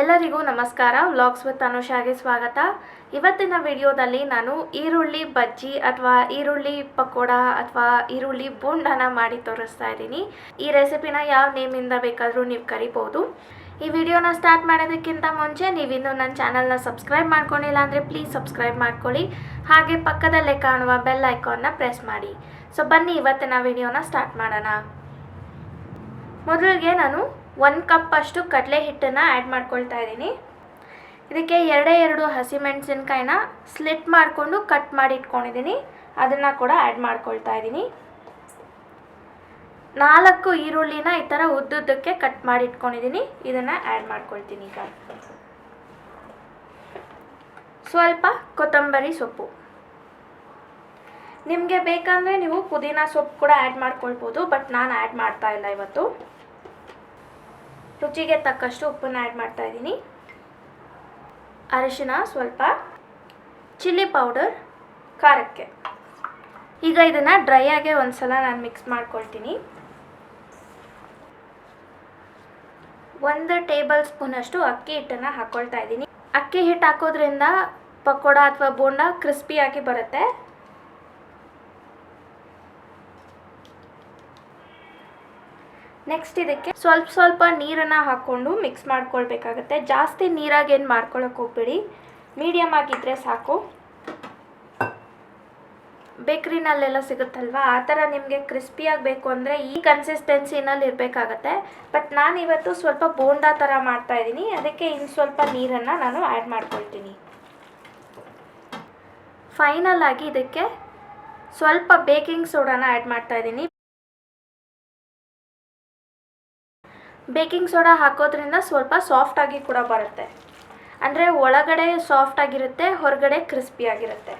ಎಲ್ಲರಿಗೂ ನಮಸ್ಕಾರ. Vlogs with ಅನುಷಾಗೆ ಸ್ವಾಗತ. ಇವತ್ತಿನ ವಿಡಿಯೋದಲ್ಲಿ ನಾನು ಈರುಳ್ಳಿ ಬಜ್ಜಿ ಅಥವಾ ಈರುಳ್ಳಿ ಪಕೋಡ ಅಥವಾ ಈರುಳ್ಳಿ ಬೋಂಡನ ಮಾಡಿ ತೋರಿಸ್ತಾ ಇದ್ದೀನಿ. ಈ ರೆಸಿಪಿನ ಯಾವ ನೇಮಿಂದ ಬೇಕಾದರೂ ನೀವು ಕರಿಬೋದು. ಈ ವಿಡಿಯೋನ ಸ್ಟಾರ್ಟ್ ಮಾಡೋದಕ್ಕಿಂತ ಮುಂಚೆ ನೀವಿನ್ನೂ ನನ್ನ ಚಾನಲ್ನ ಸಬ್ಸ್ಕ್ರೈಬ್ ಮಾಡ್ಕೊಂಡಿಲ್ಲ ಅಂದರೆ ಪ್ಲೀಸ್ ಸಬ್ಸ್ಕ್ರೈಬ್ ಮಾಡ್ಕೊಳ್ಳಿ. ಹಾಗೆ ಪಕ್ಕದಲ್ಲೇ ಕಾಣುವ ಬೆಲ್ ಐಕಾನ್ನ ಪ್ರೆಸ್ ಮಾಡಿ. ಸೊ ಬನ್ನಿ, ಇವತ್ತಿನ ವಿಡಿಯೋನ ಸ್ಟಾರ್ಟ್ ಮಾಡೋಣ. ಮೊದಲಿಗೆ ನಾನು ಒಂದು ಕಪ್ ಅಷ್ಟು ಕಡಲೆ ಹಿಟ್ಟನ್ನು ಆ್ಯಡ್ ಮಾಡ್ಕೊಳ್ತಾ ಇದ್ದೀನಿ. ಇದಕ್ಕೆ ಎರಡೇ ಎರಡು ಹಸಿಮೆಣಸಿನ್ಕಾಯಿನ ಸ್ಲಿಟ್ ಮಾಡಿಕೊಂಡು ಕಟ್ ಮಾಡಿ ಇಟ್ಕೊಂಡಿದ್ದೀನಿ. ಅದನ್ನು ಕೂಡ ಆ್ಯಡ್ ಮಾಡ್ಕೊಳ್ತಾ ಇದ್ದೀನಿ. ನಾಲ್ಕು ಈರುಳ್ಳಿನ ಈ ಥರ ಉದ್ದುದ್ದಕ್ಕೆ ಕಟ್ ಮಾಡಿ ಇಟ್ಕೊಂಡಿದ್ದೀನಿ. ಇದನ್ನು ಆ್ಯಡ್ ಮಾಡ್ಕೊಳ್ತೀನಿ ಈಗ. ಸ್ವಲ್ಪ ಕೊತ್ತಂಬರಿ ಸೊಪ್ಪು. ನಿಮಗೆ ಬೇಕಂದರೆ ನೀವು ಪುದೀನ ಸೊಪ್ಪು ಕೂಡ ಆ್ಯಡ್ ಮಾಡ್ಕೊಳ್ಬೋದು ಬಟ್ ನಾನು ಆ್ಯಡ್ ಮಾಡ್ತಾ ಇಲ್ಲ ಇವತ್ತು. ರುಚಿಗೆ ತಕ್ಕಷ್ಟು ಉಪ್ಪನ್ನು ಆ್ಯಡ್ ಮಾಡ್ತಾ ಇದ್ದೀನಿ. ಅರಿಶಿನ ಸ್ವಲ್ಪ ಚಿಲ್ಲಿ ಪೌಡರ್ ಖಾರಕ್ಕೆ. ಈಗ ಇದನ್ನು ಡ್ರೈ ಆಗಿ ಒಂದ್ಸಲ ನಾನು ಮಿಕ್ಸ್ ಮಾಡ್ಕೊಳ್ತೀನಿ. ಒಂದು ಟೇಬಲ್ ಸ್ಪೂನಷ್ಟು ಅಕ್ಕಿ ಹಿಟ್ಟನ್ನು ಹಾಕ್ಕೊಳ್ತಾ ಇದ್ದೀನಿ. ಅಕ್ಕಿ ಹಿಟ್ಟು ಹಾಕೋದ್ರಿಂದ ಪಕೋಡ ಅಥವಾ ಬೋಂಡ ಕ್ರಿಸ್ಪಿಯಾಗಿ ಬರುತ್ತೆ. ನೆಕ್ಸ್ಟ್ ಇದಕ್ಕೆ ಸ್ವಲ್ಪ ಸ್ವಲ್ಪ ನೀರನ್ನು ಹಾಕ್ಕೊಂಡು ಮಿಕ್ಸ್ ಮಾಡ್ಕೊಳ್ಬೇಕಾಗತ್ತೆ. ಜಾಸ್ತಿ ನೀರಾಗಿ ಏನು ಮಾಡ್ಕೊಳಕ್ಕೆ ಹೋಗ್ಬೇಡಿ. ಮೀಡಿಯಮ್ ಆಗಿದ್ದರೆ ಸಾಕು. ಬೇಕ್ರಿನಲ್ಲೆಲ್ಲ ಸಿಗುತ್ತಲ್ವಾ? ಆ ಥರ ನಿಮಗೆ ಕ್ರಿಸ್ಪಿಯಾಗಿ ಆಗಬೇಕು ಅಂದರೆ ಈ ಕನ್ಸಿಸ್ಟೆನ್ಸಿನಲ್ಲಿ ಇರಬೇಕಾಗತ್ತೆ. ಬಟ್ ನಾನು ಇವತ್ತು ಸ್ವಲ್ಪ ಬೋಂಡಾ ಥರ ಮಾಡ್ತಾ ಇದ್ದೀನಿ. ಅದಕ್ಕೆ ಇನ್ನು ಸ್ವಲ್ಪ ನೀರನ್ನು ನಾನು ಆ್ಯಡ್ ಮಾಡ್ಕೊಳ್ತೀನಿ. ಫೈನಲ್ ಆಗಿ ಇದಕ್ಕೆ ಸ್ವಲ್ಪ ಬೇಕಿಂಗ್ ಸೋಡಾನ ಆ್ಯಡ್ ಮಾಡ್ತಾ ಬೇಕಿಂಗ್ ಸೋಡಾ ಹಾಕೋದ್ರಿಂದ ಸ್ವಲ್ಪ ಸಾಫ್ಟಾಗಿ ಕೂಡ ಬರುತ್ತೆ. ಅಂದರೆ ಒಳಗಡೆ ಸಾಫ್ಟ್ ಆಗಿರುತ್ತೆ, ಹೊರಗಡೆ ಕ್ರಿಸ್ಪಿ ಆಗಿರುತ್ತೆ.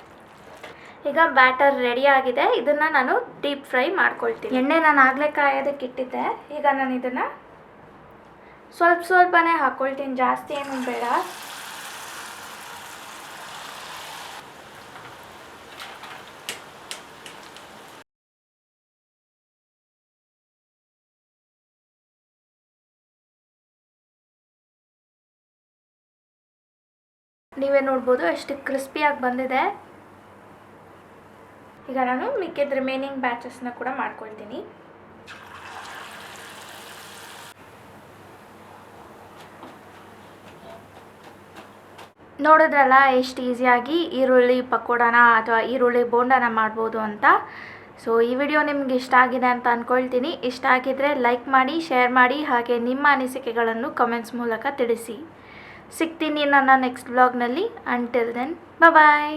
ಈಗ ಬ್ಯಾಟರ್ ರೆಡಿ ಆಗಿದೆ. ಇದನ್ನು ನಾನು ಡೀಪ್ ಫ್ರೈ ಮಾಡ್ಕೊಳ್ತೀನಿ. ಎಣ್ಣೆ ನಾನು ಆಗಲೇ ಕಾಯೋದಕ್ಕೆ ಇಟ್ಟಿದ್ದೆ. ಈಗ ನಾನು ಇದನ್ನು ಸ್ವಲ್ಪ ಸ್ವಲ್ಪನೇ ಹಾಕ್ಕೊಳ್ತೀನಿ ಜಾಸ್ತಿ ಏನು ಬೇಡ. ನೀವೇ ನೋಡ್ಬೋದು, ಎಷ್ಟು ಕ್ರಿಸ್ಪಿಯಾಗಿ ಬಂದಿದೆ. ಈಗ ನಾನು ಮಿಕ್ಕಿದ ರಿಮೈನಿಂಗ್ ಬ್ಯಾಚಸ್ನ ಕೂಡ ಮಾಡ್ಕೊಳ್ತೀನಿ. ನೋಡಿದ್ರಲ್ಲ, ಎಷ್ಟು ಈಸಿಯಾಗಿ ಈರುಳ್ಳಿ ಪಕೋಡನ ಅಥವಾ ಈರುಳ್ಳಿ ಬೋಂಡನ ಮಾಡ್ಬೋದು ಅಂತ. ಸೊ ಈ ವಿಡಿಯೋ ನಿಮ್ಗೆ ಇಷ್ಟ ಆಗಿದೆ ಅಂತ ಅಂದ್ಕೊಳ್ತೀನಿ ಇಷ್ಟ ಆಗಿದ್ರೆ ಲೈಕ್ ಮಾಡಿ ಶೇರ್ ಮಾಡಿ, ಹಾಗೆ ನಿಮ್ಮ ಅನಿಸಿಕೆಗಳನ್ನು ಕಮೆಂಟ್ಸ್ ಮೂಲಕ ತಿಳಿಸಿ. ಸಿಗ್ತೀನಿ ನನ್ನ ನೆಕ್ಸ್ಟ್ ಬ್ಲಾಗ್ನಲ್ಲಿ ಅಂಟಿಲ್ ದೆನ್ ಬಾಯ್